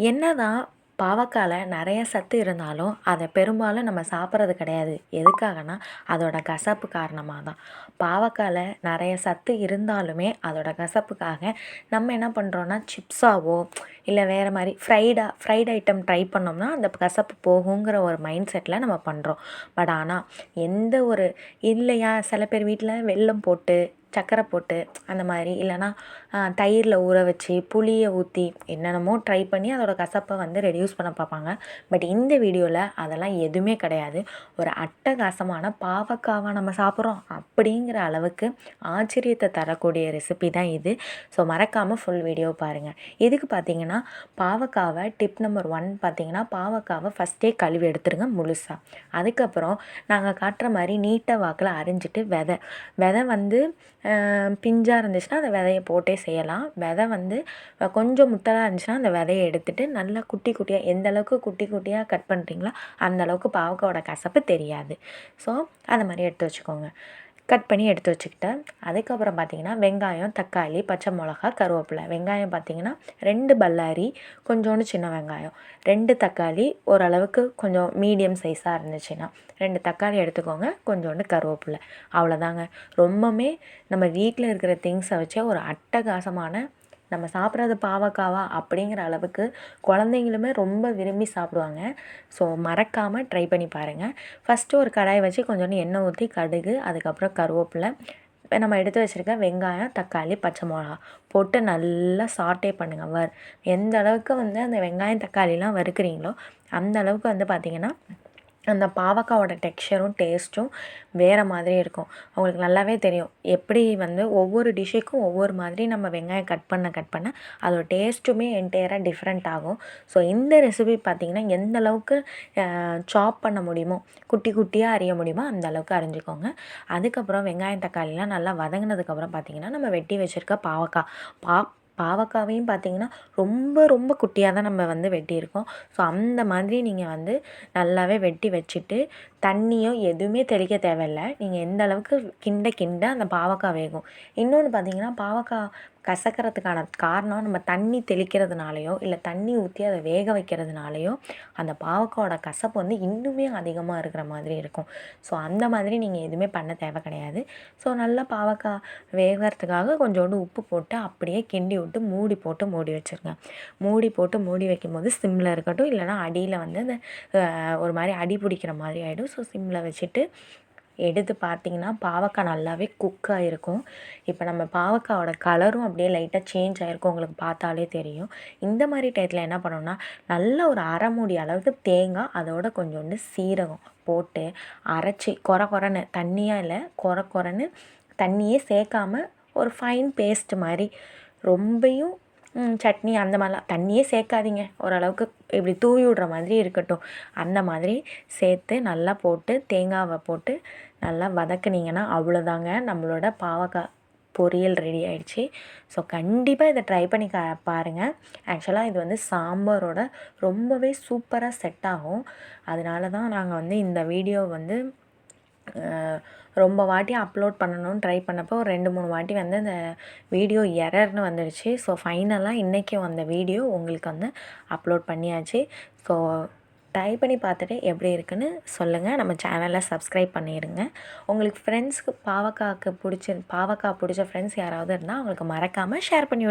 என்னதான் பாவக்காயில் நிறைய சத்து இருந்தாலும் அதை பெரும்பாலும் நம்ம சாப்பிட்றது கிடையாது. எதுக்காகனா அதோட கசப்பு காரணமாக தான் பாவக்காயில் நிறைய சத்து இருந்தாலுமே அதோட கசப்புக்காக நம்ம என்ன பண்ணுறோன்னா சிப்ஸாவோ இல்லை வேறு மாதிரி ஃப்ரைடாக ஃப்ரைட் ஐட்டம் ட்ரை பண்ணோம்னா அந்த கசப்பு போகுங்கிற ஒரு மைண்ட் செட்டில் நம்ம பண்ணுறோம் பட் ஆனால் எந்த ஒரு இல்லையா சில பேர் வீட்டில் வெல்லம் போட்டு சர்க்கரை போட்டு அந்த மாதிரி. இல்லைனா தயிரில் ஊற வச்சு புளியை ஊற்றி என்னென்னமோ ட்ரை பண்ணி அதோட கசப்பை வந்து ரெடியூஸ் பண்ண பார்ப்பாங்க. பட் இந்த வீடியோவில் அதெல்லாம் எதுவுமே கிடையாது. ஒரு அட்டகாசமான பாவக்காவை நம்ம சாப்பிட்றோம் அப்படிங்கிற அளவுக்கு ஆச்சரியத்தை தரக்கூடிய ரெசிபி தான் இது. ஸோ மறக்காமல் ஃபுல் வீடியோ பாருங்கள் எதுக்கு பார்த்தீங்கன்னா பாவக்காவை டிப் நம்பர் ஒன் பார்த்தீங்கன்னா பாவக்காவை ஃபஸ்ட்டே கழுவி எடுத்துருங்க முழுசாக அதுக்கப்புறம் நாங்கள் காட்டுற மாதிரி நீட்டாக வாக்கில் அரிஞ்சிட்டு விதை. விதை வந்து பிஞ்சாக இருந்துச்சுன்னா அந்த விதைய போட்டே செய்யலாம். விதை வந்து கொஞ்சம் முத்தலாக இருந்துச்சுன்னா அந்த விதைய எடுத்துட்டு நல்லா குட்டி குட்டியாக எந்த அளவுக்கு குட்டி குட்டியாக கட் பண்ணுறீங்களோ அந்த அளவுக்கு பாவக்காவோட கசப்பு தெரியாது. ஸோ அந்த மாதிரி எடுத்து வச்சுக்கோங்க. கட் பண்ணி எடுத்து வச்சுக்கிட்டேன். அதுக்கப்புறம் பார்த்திங்கன்னா வெங்காயம் தக்காளி பச்சை மிளகா கருவேப்பிலை. வெங்காயம் பார்த்திங்கன்னா ரெண்டு பல்லாரி கொஞ்சோண்டு சின்ன வெங்காயம். ரெண்டு தக்காளி ஓரளவுக்கு கொஞ்சம் மீடியம் சைஸாக இருந்துச்சுன்னா ரெண்டு தக்காளி எடுத்துக்கோங்க கொஞ்சோண்டு கருவேப்பிலை. அவ்வளோதாங்க. ரொம்பவுமே நம்ம வீட்டில் இருக்கிற திங்ஸை வச்சே ஒரு அட்டகாசமான நம்ம சாப்பிட்றது பாவக்காவா அப்படிங்கிற அளவுக்கு குழந்தைங்களுமே ரொம்ப விரும்பி சாப்பிடுவாங்க. ஸோ மறக்காமல் ட்ரை பண்ணி பாருங்கள் ஃபஸ்ட்டு ஒரு கடாயை வச்சு கொஞ்சோண்டு எண்ணெய் ஊற்றி கடுகு அதுக்கப்புறம் கருவேப்பிலை. நம்ம எடுத்து வச்சுருக்க வெங்காயம் தக்காளி பச்சை மிளகா போட்டு நல்லா சாட்டே பண்ணுங்கள் வர் எந்த அளவுக்கு வந்து அந்த வெங்காயம் தக்காளிலாம் வறுக்கிறீங்களோ அந்த அளவுக்கு வந்து பார்த்திங்கன்னா அந்த பாவக்காவோட டெக்ஸ்சரும் டேஸ்ட்டும் வேறு மாதிரி இருக்கும். அவங்களுக்கு நல்லாவே தெரியும். எப்படி வந்து ஒவ்வொரு டிஷ்ஷுக்கும் ஒவ்வொரு மாதிரி நம்ம வெங்காயம் கட் பண்ண கட் பண்ண அதோட டேஸ்ட்டுமே என்டையராக டிஃப்ரெண்ட் ஆகும். ஸோ இந்த ரெசிபி பார்த்திங்கன்னா எந்த அளவுக்கு சாப் பண்ண முடியுமோ குட்டி குட்டியாக அறிய முடியுமோ அந்த அளவுக்கு அரிஞ்சிக்கோங்க அதுக்கப்புறம் வெங்காயம் தக்காளிலாம் நல்லா வதங்கினதுக்கப்புறம் பார்த்திங்கன்னா நம்ம வெட்டி வச்சுருக்க பாவக்காய். பா பாவக்காவையும் பார்த்திங்கன்னா ரொம்ப ரொம்ப குட்டியாக தான் நம்ம வந்து வெட்டியிருக்கோம். ஸோ அந்த மாதிரி நீங்கள் வந்து நல்லாவே வெட்டி வச்சுட்டு தண்ணியோ எதுவுமே தெளிக்க தேவையில்ல. நீங்கள் எந்த அளவுக்கு கிண்ட கிண்ட அந்த பாவக்காய் வேகும். இன்னொன்று பார்த்திங்கன்னா பாவக்காய் கசக்கிறதுக்கான காரணம் நம்ம தண்ணி தெளிக்கிறதுனாலையோ இல்லை தண்ணி ஊற்றி அதை வேக வைக்கிறதுனாலையோ அந்த பாவக்காயோட கசப்பு வந்து இன்னுமே அதிகமாக இருக்கிற மாதிரி இருக்கும். ஸோ அந்த மாதிரி நீங்கள் எதுவுமே பண்ண தேவை கிடையாது. ஸோ நல்லா பாவக்காய் வேகிறதுக்காக கொஞ்சோண்டு உப்பு போட்டு அப்படியே கிண்டி விட்டு மூடி போட்டு மூடி வச்சுருங்க. மூடி போட்டு மூடி வைக்கும்போது சிம்மில் இருக்கட்டும் இல்லைனா அடியில் வந்து அந்த ஒரு மாதிரி அடி பிடிக்கிற மாதிரி ஆகிடும் ஸோ சிம்மில் வச்சுட்டு எடுத்து பார்த்தீங்கன்னா பாவக்காய் நல்லாவே குக் ஆகிருக்கும் இப்போ நம்ம பாவக்காயோட கலரும் அப்படியே லைட்டாக சேஞ்ச் ஆகிருக்கும் உங்களுக்கு பார்த்தாலே தெரியும். இந்த மாதிரி டயத்தில் என்ன பண்ணணும்னா நல்ல ஒரு அரை மூடி அளவுக்கு தேங்காய் அதோட கொஞ்சோண்டு சீரகம் போட்டு அரைச்சி கொர குறைன்னு தண்ணியாக இல்லை கொர குறைன்னு தண்ணியே சேர்க்காம ஒரு ஃபைன் பேஸ்ட் மாதிரி ரொம்பையும் சட்னி அந்த மாதிரிலாம். தண்ணியே சேர்க்காதீங்க. ஓரளவுக்கு இப்படி தூவி விடுற மாதிரி இருக்கட்டும். அந்த மாதிரி சேர்த்து நல்லா போட்டு தேங்காவை போட்டு நல்லா வதக்குனீங்கன்னா அவ்வளோதாங்க நம்மளோட பாவக்காய் பொரியல் ரெடி ஆயிடுச்சு. ஸோ கண்டிப்பாக இதை ட்ரை பண்ணி கா பாருங்கள் ஆக்சுவலாக இது வந்து சாம்பாரோட ரொம்பவே சூப்பராக செட் ஆகும். அதனால தான் நாங்கள் வந்து இந்த வீடியோ வந்து ரொம்ப வாட்டி அப்லோட் பண்ணணும்னு ட்ரை பண்ணப்போ ஒரு ரெண்டு மூணு வாட்டி வந்து அந்த வீடியோ எரர்னு வந்துடுச்சு. ஸோ ஃபைனலாக இன்றைக்கி வந்த வீடியோ உங்களுக்கு வந்து அப்லோட் பண்ணியாச்சு. ஸோ ட்ரை பண்ணி பார்த்துட்டு எப்படி இருக்குன்னு சொல்லுங்கள் நம்ம சேனலை சப்ஸ்கிரைப் பண்ணிடுங்க உங்களுக்கு ஃப்ரெண்ட்ஸ்க்கு பாவக்காவுக்கு பிடிச்சி பாவக்காய் பிடிச்ச ஃப்ரெண்ட்ஸ் யாராவது இருந்தால் அவங்களுக்கு மறக்காமல் ஷேர் பண்ணி விடுங்க